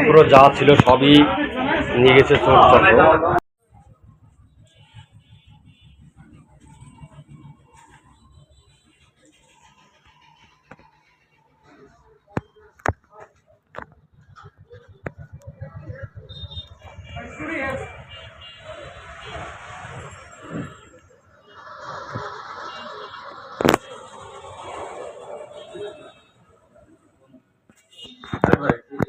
পুরো যা ছিল সবই নিয়ে গেছে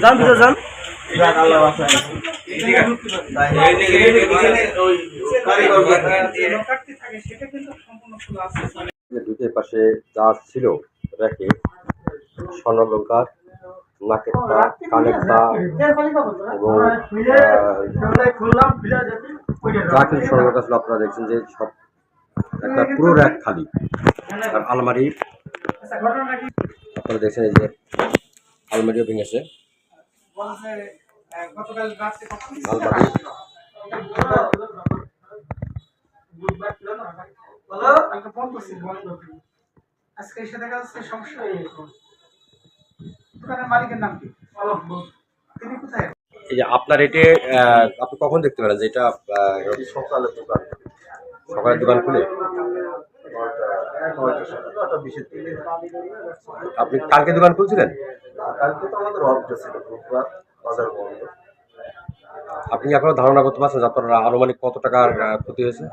যান ভিতরে দুটোর পাশে যা ছিল রেখে স্বর্ণলঙ্কার নাকের তা কানের তা এবং যা কিছু স্বর্ণলঙ্কা ছিল, আপনারা দেখছেন যে সব একটা পুরো র্যাক খালি। আর আলমারি। আপনারা দেখছেন এই যে আলমারিও ভেঙেছে। আলমারি। এই যে আপনার এটে আপনি কখন দেখতে পারেন যে এটা সকালে দোকান। সকালে দোকান খুলে? আপনি কালকে দোকান খুলছিলেন? আপনি এখনও ধারণা করতে পারছেন আপনার আনুমানিক কত টাকার ক্ষতি হয়েছে?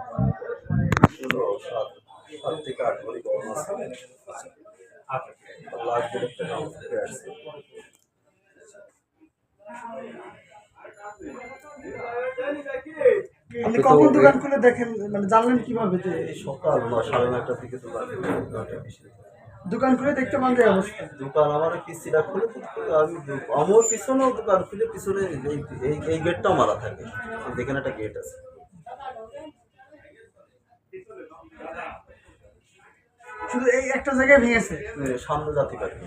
আপনি কখন দোকান খুলে দেখেন মানে জানলেন কীভাবে যে সকাল সাড়ে নয়টার দিকে দোকান দোকান খুলে দেখতে পান যে অবস্থা? দোকান আমার খুলে আমি আমার পিছনেও দোকান খুলে পিছনে এই এই- গেটটাও মারা থাকে। দেখেন একটা গেট আছে। শুধু এই একটা জায়গায় ভেঙেছে? সামনে জাতি পাখি